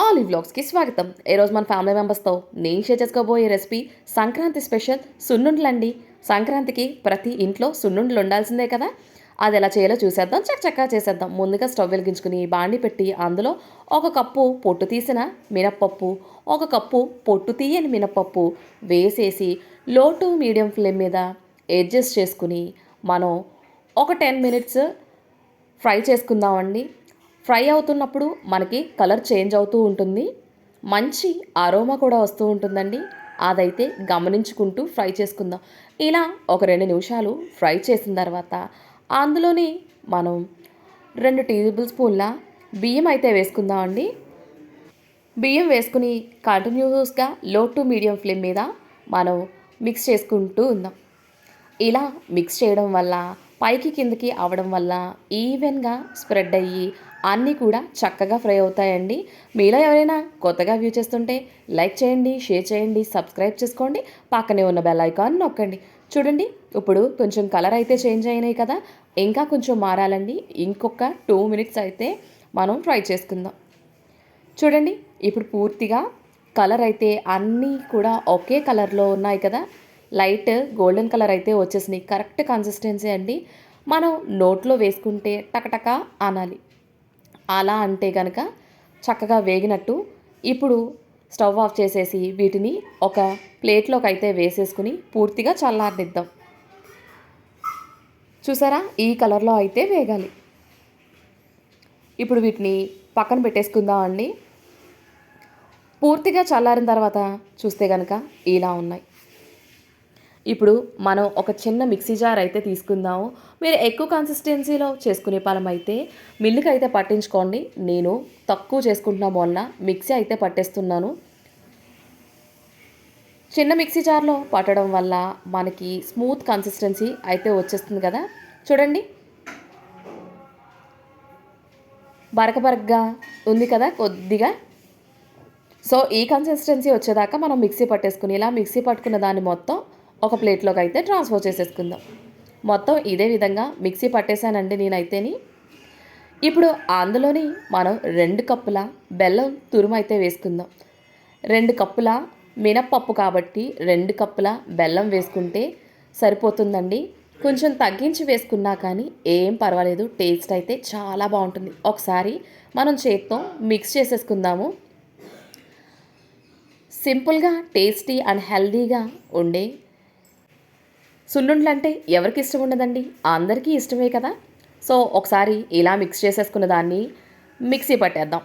Olive ఈ వ్లాగ్స్కి స్వాగతం. ఈరోజు మన ఫ్యామిలీ మెంబర్స్తో నేను షేర్ చేసుకోబోయే రెసిపీ సంక్రాంతి స్పెషల్ సున్నుండ్లండి. సంక్రాంతికి ప్రతి ఇంట్లో సున్నుండ్లు ఉండాల్సిందే కదా. అది ఎలా చేయాలో చూసేద్దాం చక్కగా చేసేద్దాం. ముందుగా స్టవ్ వెలిగించుకుని బాండి పెట్టి అందులో ఒక కప్పు పొట్టు తీసిన మినప్పప్పు ఒక కప్పు పొట్టు తీయని మినప్పప్పు వేసేసి లో టు మీడియం ఫ్లేమ్ మీద అడ్జస్ట్ చేసుకుని మనం ఒక టెన్ మినిట్స్ ఫ్రై చేసుకుందామండి. ఫ్రై అవుతున్నప్పుడు మనకి కలర్ చేంజ్ అవుతూ ఉంటుంది. మంచి అరోమా కూడా వస్తూ ఉంటుందండి. అదైతే గమనించుకుంటూ ఫ్రై చేసుకుందాం. ఇలా ఒక రెండు నిమిషాలు ఫ్రై చేసిన తర్వాత అందులోనే మనం రెండు టేబుల్ స్పూన్ల బియ్యం అయితే వేసుకుందామండి బియ్యం వేసుకుని కంటిన్యూస్గా లో టు మీడియం ఫ్లేమ్ మీద మనం మిక్స్ చేసుకుంటూ ఉందాం. ఇలా మిక్స్ చేయడం వల్ల పైకి కిందకి అవడం వల్ల ఈవెన్గా స్ప్రెడ్ అయ్యి అన్నీ కూడా చక్కగా ఫ్రై అవుతాయండి. మీలో ఎవరైనా కొత్తగా వ్యూ చేస్తుంటే లైక్ చేయండి షేర్ చేయండి సబ్స్క్రైబ్ చేసుకోండి పక్కనే ఉన్న బెల్ ఐకాన్ నొక్కండి. చూడండి ఇప్పుడు కొంచెం కలర్ అయితే చేంజ్ అయినాయి కదా ఇంకా కొంచెం మారాలండి. ఇంకొక టూ మినిట్స్ అయితే మనం ఫ్రై చేసుకుందాం. చూడండి ఇప్పుడు పూర్తిగా కలర్ అయితే అన్నీ కూడా ఒకే కలర్లో ఉన్నాయి కదా. లైట్ గోల్డెన్ కలర్ అయితే వచ్చేసినాయి కరెక్ట్ కన్సిస్టెన్సీ అండి. మనం నోట్లో వేసుకుంటే టకటక అనాలి. అలా అంటే కనుక చక్కగా వేగినట్టు ఇప్పుడు స్టవ్ ఆఫ్ చేసేసి వీటిని ఒక ప్లేట్లోకి అయితే వేసేసుకుని పూర్తిగా చల్లారనిద్దాం. చూసారా? ఈ కలర్లో అయితే వేగాలి. ఇప్పుడు వీటిని పక్కన పెట్టేసుకుందాం అండి. పూర్తిగా చల్లారిన తర్వాత చూస్తే కనుక ఇలా ఉన్నాయి. ఇప్పుడు మనం ఒక చిన్న మిక్సీ జార్ అయితే తీసుకుందాము. మీరు ఎక్కువ కన్సిస్టెన్సీలో చేసుకునే పాలం అయితే మిల్లుకి అయితే పట్టించుకోండి. నేను తక్కువ చేసుకుంటున్నాం వల్ల మిక్సీ అయితే పట్టేస్తున్నాను. చిన్న మిక్సీ జార్లో పట్టడం వల్ల మనకి స్మూత్ కన్సిస్టెన్సీ అయితే వచ్చేస్తుంది కదా. చూడండి. బరక బరకగా ఉంది కదా కొద్దిగా. సో ఈ కన్సిస్టెన్సీ వచ్చేదాకా మనం మిక్సీ పట్టేసుకుని ఇలా మిక్సీ పట్టుకున్న దాన్ని మొత్తం ఒక ప్లేట్లోకి అయితే ట్రాన్స్ఫర్ చేసేసుకుందాం. మొత్తం ఇదే విధంగా మిక్సీ పట్టేశానండి నేనైతేని. ఇప్పుడు అందులోని మనం రెండు కప్పుల బెల్లం తురుము అయితే వేసుకుందాం. రెండు కప్పుల మినప్పప్పు కాబట్టి రెండు కప్పుల బెల్లం వేసుకుంటే సరిపోతుందండి. కొంచెం తగ్గించి వేసుకున్నా కానీ ఏం పర్వాలేదు టేస్ట్ అయితే చాలా బాగుంటుంది. ఒకసారి మనం చేత్తో మిక్స్ చేసేసుకుందాము. సింపుల్గా టేస్టీ అండ్ హెల్దీగా ఉండే సున్నుండ్లు అంటే ఎవరికి ఇష్టం ఉండదండి? అందరికీ ఇష్టమే కదా? సో ఒకసారి ఇలా మిక్స్ చేసేసుకున్న దాన్ని మిక్సీ పట్టేద్దాం.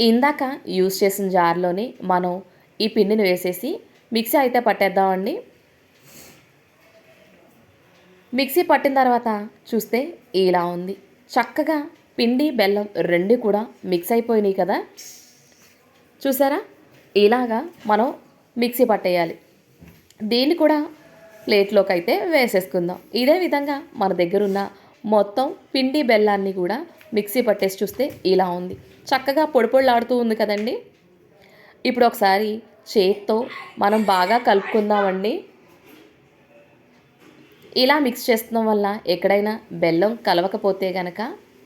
ఇందాక యూస్ చేసిన జార్లోనే మనం ఈ పిండిని వేసేసి మిక్సీ అయితే పట్టేద్దామండి. మిక్సీ పట్టిన తర్వాత చూస్తే ఇలా ఉంది. చక్కగా పిండి బెల్లం రెండు కూడా మిక్స్ అయిపోయినాయి కదా? చూసారా? ఇలాగా మనం మిక్సీ పట్టేయాలి. దీన్ని కూడా ప్లేట్లోకి అయితే వేసేసుకుందాం. ఇదే విధంగా మన దగ్గర ఉన్న మొత్తం పిండి బెల్లాన్ని కూడా మిక్సీ పట్టేసి చూస్తే ఇలా ఉంది. చక్కగా పొడిపొడిలాడుతూ ఉంది కదండి. ఇప్పుడు ఒకసారి చేత్తో మనం బాగా కలుపుకుందామండి. ఇలా మిక్స్ చేస్తున్నాం వల్ల ఎక్కడైనా బెల్లం కలవకపోతే కనుక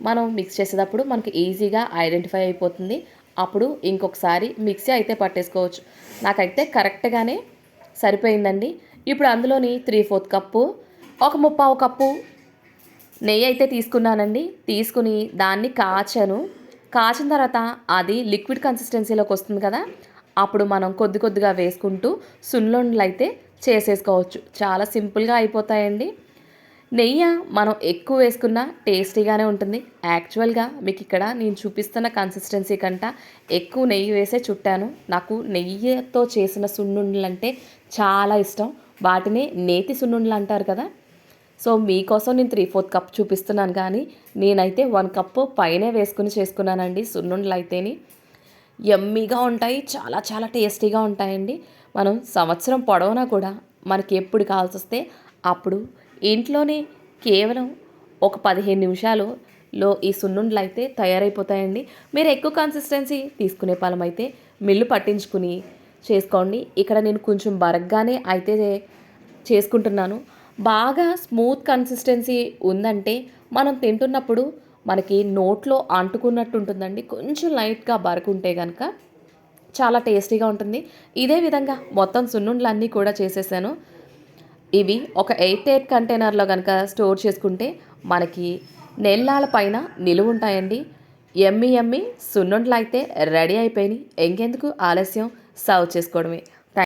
మనం మిక్స్ చేసేటప్పుడు మనకి ఈజీగా ఐడెంటిఫై అయిపోతుంది. అప్పుడు ఇంకొకసారి మిక్సీ అయితే పట్టేసుకోవచ్చు. నాకైతే కరెక్ట్గానే సరిపోయిందండి. ఇప్పుడు అందులోని త్రీ ఫోర్త్ కప్పు ఒక ముప్పావు కప్పు నెయ్యి అయితే తీసుకున్నానండి. తీసుకుని దాన్ని కాచాను. కాచిన తర్వాత అది లిక్విడ్ కన్సిస్టెన్సీలోకి వస్తుంది కదా అప్పుడు మనం కొద్ది కొద్దిగా వేసుకుంటూ సున్నుండలు అయితే చేసేసుకోవచ్చు. చాలా సింపుల్గా అయిపోతాయండి. నెయ్యి మనం ఎక్కువ వేసుకున్న టేస్టీగానే ఉంటుంది. యాక్చువల్గా మీకు ఇక్కడ నేను చూపిస్తున్న కన్సిస్టెన్సీ కంట ఎక్కువ నెయ్యి వేసే చుట్టాను. నాకు నెయ్యితో చేసిన సున్నుండలు అంటే చాలా ఇష్టం. వాటిని నేతి సున్నుండలు అంటారు కదా. సో మీకోసం నేను త్రీ ఫోర్త్ కప్ చూపిస్తున్నాను కానీ నేనైతే వన్ కప్ పైనే వేసుకుని చేసుకున్నానండి సున్నుండలు అయితేని. ఎమ్మీగా ఉంటాయి చాలా చాలా టేస్టీగా ఉంటాయండి. మనం సంవత్సరం పొడవునా కూడా మనకి ఎప్పుడు కావాల్సి వస్తే అప్పుడు ఇంట్లోనే కేవలం ఒక పదిహేను నిమిషాలులో ఈ సున్నుండలు అయితే తయారైపోతాయండి. మీరు ఎక్కువ కన్సిస్టెన్సీ తీసుకునే పాలం అయితే మిల్లు పట్టించుకుని చేసుకోండి. ఇక్కడ నేను కొంచెం బరగ్గానే అయితే చేసుకుంటున్నాను. బాగా స్మూత్ కన్సిస్టెన్సీ ఉందంటే మనం తింటున్నప్పుడు మనకి నోట్లో అంటుకున్నట్టు ఉంటుందండి. కొంచెం లైట్గా బరకుంటే కనుక చాలా టేస్టీగా ఉంటుంది. ఇదే విధంగా మొత్తం సున్నుండ్లన్నీ కూడా చేసేసాను. ఇవి ఒక ఎయిట్ ఎయిట్ కంటైనర్లో కనుక స్టోర్ చేసుకుంటే మనకి నెల్లాల పైన నిలువ ఉంటాయండి. ఎమ్మి ఎమ్మి సున్నుండ్లు అయితే రెడీ అయిపోయినాయి. ఇంకెందుకు ఆలస్యం? సర్వ్ చేసుకోవడమే.